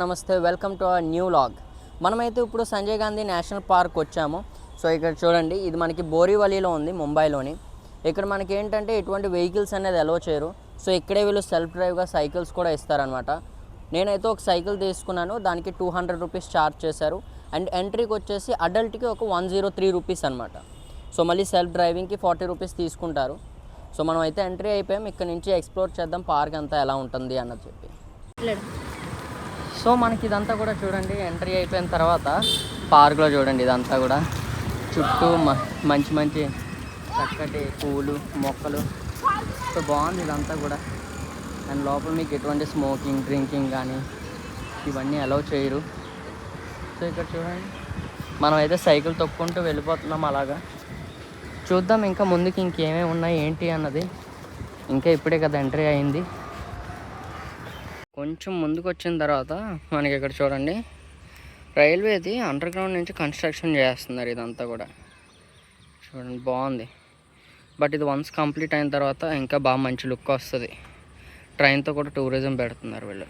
నమస్తే welcome to our new vlog. మనమైతే ఇప్పుడు సంజయ్ గాంధీ నేషనల్ పార్క్ వచ్చాము. సో ఇక్కడ చూడండి ఇది మనకి బోరివలీలో ఉంది ముంబైలోని. ఇక్కడ మనకి ఏంటంటే ఎటువంటి వెహికల్స్ అనేది అలో చేయరు. సో ఇక్కడే వీళ్ళు సెల్ఫ్ డ్రైవ్గా సైకిల్స్ కూడా ఇస్తారనమాట నేనైతే ఒక సైకిల్ తీసుకున్నాను దానికి టూ హండ్రెడ్ రూపీస్ ఛార్జ్ చేశారు. అండ్ ఎంట్రీకి వచ్చేసి అడల్ట్కి ఒక వన్ జీరో త్రీ రూపీస్ అనమాట సో మళ్ళీ సెల్ఫ్ డ్రైవింగ్కి ఫార్టీ రూపీస్ తీసుకుంటారు. సో మనం అయితే ఎంట్రీ అయిపోయాం ఇక్కడ నుంచి ఎక్స్ప్లోర్ చేద్దాం పార్క్ అంతా ఎలా ఉంటుంది అన్నది చెప్పి. సో మనకి ఇదంతా కూడా చూడండి ఎంట్రీ అయిపోయిన తర్వాత పార్క్లో చూడండి ఇదంతా కూడా. చుట్టూ మ- మంచి మంచి చక్కటి పూలు మొక్కలు. సో బాగుంది ఇదంతా కూడా. అండ్ లోపల మీకు ఎటువంటి స్మోకింగ్ డ్రింకింగ్ కానీ ఇవన్నీ అలౌ చేయరు. సో ఇక్కడ చూడండి మనం అయితే సైకిల్ తొక్కుంటూ వెళ్ళిపోతున్నాం అలాగా. చూద్దాం ఇంకా ముందుకి ఇంకేమేమి ఉన్నాయి ఏంటి అన్నది. ఇంకా ఇప్పుడే కదా ఎంట్రీ అయింది. కొంచెం ముందుకు వచ్చిన తర్వాత మనకి ఇక్కడ చూడండి రైల్వేది అండర్ గ్రౌండ్ నుంచి కన్స్ట్రక్షన్ చేస్తున్నారు ఇదంతా కూడా. చూడండి బాగుంది. బట్ ఇది వన్స్ కంప్లీట్ అయిన తర్వాత ఇంకా బాగా మంచి లుక్ వస్తుంది. ట్రైన్తో కూడా టూరిజం పెడుతున్నారు వీళ్ళు.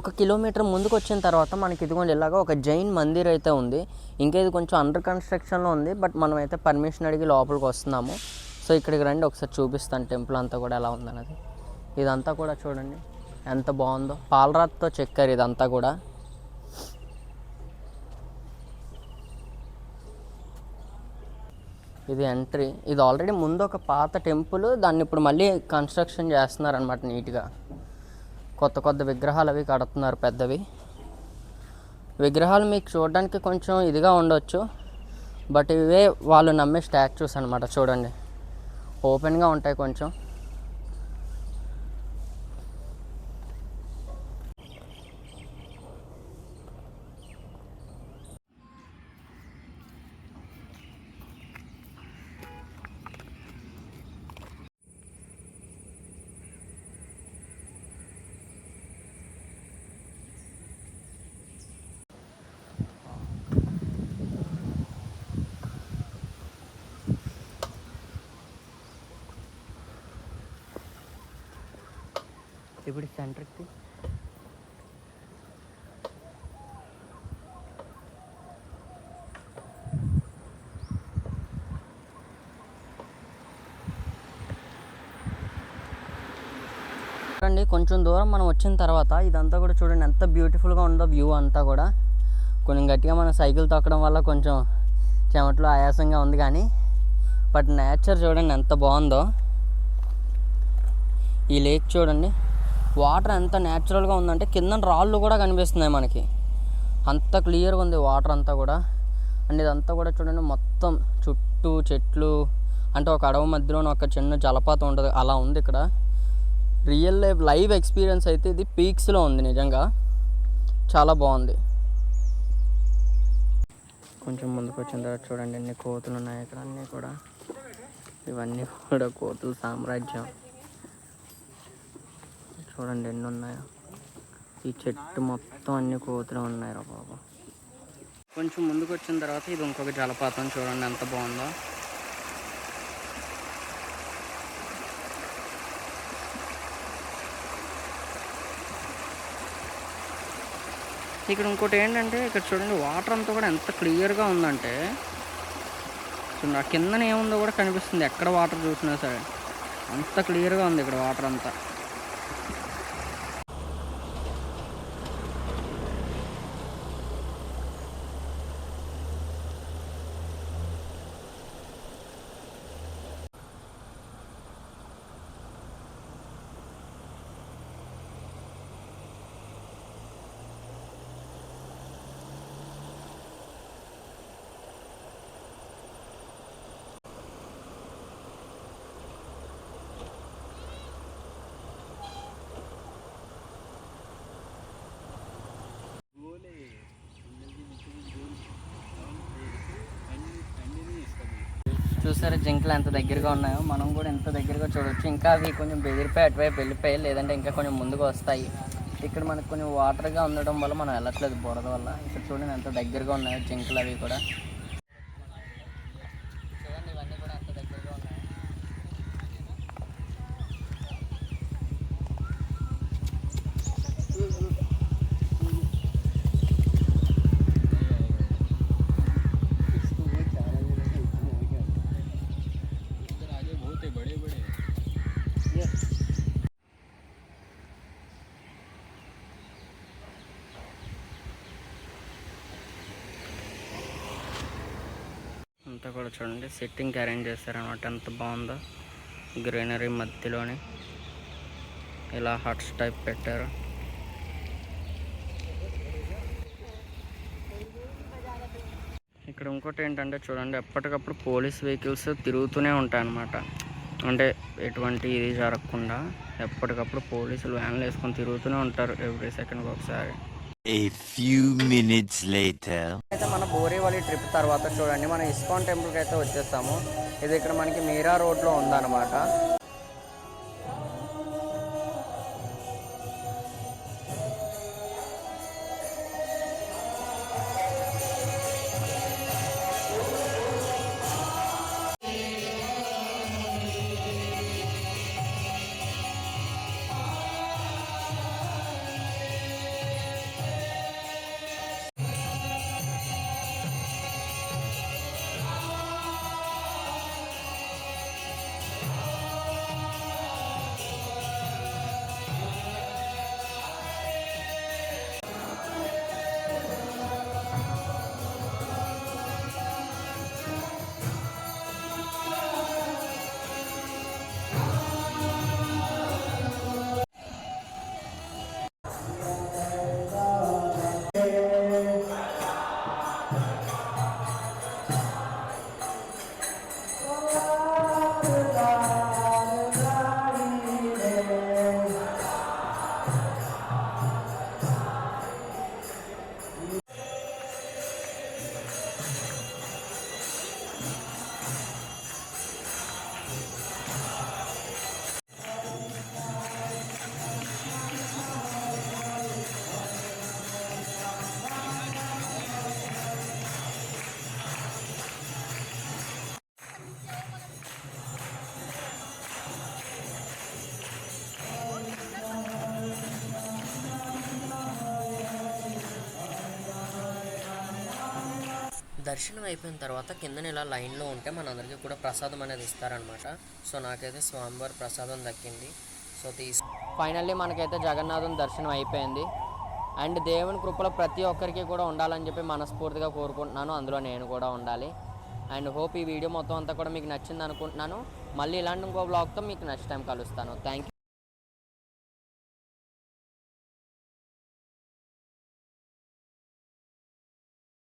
ఒక కిలోమీటర్ ముందుకు వచ్చిన తర్వాత మనకి ఇదిగోండి ఇలాగ ఒక జైన్ మందిర్ అయితే ఉంది. ఇంకా ఇది కొంచెం అండర్ కన్స్ట్రక్షన్లో ఉంది బట్ మనం అయితే పర్మిషన్ అడిగి లోపలికి వస్తున్నాము. సో ఇక్కడికి రండి ఒకసారి చూపిస్తాను టెంపుల్ అంతా కూడా ఎలా ఉందన్నది ఇదంతా కూడా చూడండి. ఎంత బాగుందో. పాలరాతితో చెక్కారు ఇదంతా కూడా. ఇది ఎంట్రీ. ఇది ఆల్రెడీ ముందు ఒక పాత టెంపుల్ దాన్ని ఇప్పుడు మళ్ళీ కన్స్ట్రక్షన్ చేస్తున్నారు అనమాట నీట్గా. కొత్త కొత్త విగ్రహాలు అవి కడుతున్నారు పెద్దవి. విగ్రహాలు మీకు చూడడానికి కొంచెం ఇదిగా ఉండొచ్చు బట్ ఇవే వాళ్ళు నమ్మే స్టాచ్యూస్ అనమాట చూడండి. ఓపెన్గా ఉంటాయి కొంచెం. ఇప్పుడు సెంటర్కి కొంచెం దూరం మనం వచ్చిన తర్వాత ఇదంతా కూడా చూడండి ఎంత బ్యూటిఫుల్గా ఉందో వ్యూ అంతా కూడా. కొంచెం గట్టిగా మనం సైకిల్ తొక్కడం వల్ల కొంచెం చెమట్లో ఆయాసంగా ఉంది కానీ బట్ నేచర్ చూడండి ఎంత బాగుందో. ఈ లేక్ చూడండి. వాటర్ ఎంత న్యాచురల్గా ఉందంటే కింద రాళ్ళు కూడా కనిపిస్తున్నాయి మనకి. అంత క్లియర్గా ఉంది వాటర్ అంతా కూడా. అండ్ ఇదంతా కూడా చూడండి మొత్తం చుట్టూ చెట్లు. అంటే ఒక అడవి మధ్యలోనే ఒక చిన్న జలపాతం ఉంటుంది. అలా ఉంది ఇక్కడ. రియల్ లైఫ్ లైవ్ ఎక్స్పీరియన్స్ అయితే ఇది పీక్స్లో ఉంది నిజంగా. చాలా బాగుంది. కొంచెం ముందుకు వచ్చిన తర్వాత చూడండి ఎన్ని కోతులు ఉన్నాయి ఇక్కడ అన్నీ కూడా. ఇవన్నీ కూడా కోతుల సామ్రాజ్యం. చూడండి ఎన్ని ఉన్నాయో. ఈ చెట్టు మొత్తం అన్ని కోతులు ఉన్నాయి రా బాబు. కొంచెం ముందుకు వచ్చిన తర్వాత ఇది ఇంకొక జలపాతం చూడండి ఎంత బాగుందో. ఇక్కడ ఇంకోటి ఏంటంటే ఇక్కడ చూడండి వాటర్ అంతా కూడా ఎంత క్లియర్గా ఉందంటే చూడండి ఆ కిందన ఏముందో కూడా కనిపిస్తుంది. ఎక్కడ వాటర్ చూసినా సరే. అంత క్లియర్గా ఉంది ఇక్కడ వాటర్ అంతా. చూసారా జింకలు ఎంత దగ్గరగా ఉన్నాయో? మనం కూడా ఎంత దగ్గరగా చూడవచ్చు ఇంకా అవి కొంచెం బెదిరిపోయి అటువైపు వెళ్ళిపోయి లేదంటే ఇంకా కొంచెం ముందుకు వస్తాయి. ఇక్కడ మనకు కొంచెం వాటర్గా ఉండడం వల్ల మనం వెళ్ళట్లేదు బురద వల్ల. ఇక్కడ చూడండి ఎంత దగ్గరగా ఉన్నాయో జింకలు అవి కూడా. అంతా కూడా చూడండి. సెట్టింగ్ అరేంజ్ చేస్తారనమాట ఎంత బాగుందో. గ్రీనరీ మధ్యలోని. ఇలా హట్స్ టైప్ పెట్టారు. ఇక్కడ ఇంకోటి ఏంటంటే చూడండి ఎప్పటికప్పుడు పోలీస్ వెహికల్స్ తిరుగుతూనే ఉంటాయి అన్నమాట అంటే ఎటువంటి ఇది జరగకుండా ఎప్పటికప్పుడు పోలీసులు వ్యాన్లు వేసుకొని తిరుగుతూనే ఉంటారు. ఎవ్రీ సెకండ్కి ఒకసారి. A few minutes later. అయితే మన బోరేవల్లి ట్రిప్ తర్వాత చూడండి. మనం ఇస్కాన్ టెంపుల్కి అయితే వచ్చేస్తాము. ఇది ఇక్కడ మనకి మీరా రోడ్లో ఉందన్నమాట. దర్శనం అయిపోయిన తర్వాత కిందన ఇలా లైన్లో ఉంటే మనందరికీ కూడా ప్రసాదం అనేది ఇస్తారనమాట సో నాకైతే స్వామివారి ప్రసాదం దక్కింది. సో తీసు ఫైనల్లీ మనకైతే జగన్నాథం దర్శనం అయిపోయింది. అండ్ దేవుని కృపలో ప్రతి ఒక్కరికి కూడా ఉండాలని చెప్పి మనస్ఫూర్తిగా కోరుకుంటున్నాను. అందులో నేను కూడా ఉండాలి. అండ్ హోప్ ఈ వీడియో మొత్తం అంతా కూడా మీకు నచ్చింది అనుకుంటున్నాను. మళ్ళీ ఇలాంటి ఇంకో బ్లాగ్తో మీకు నెక్స్ట్ టైం కలుస్తాను. Thank you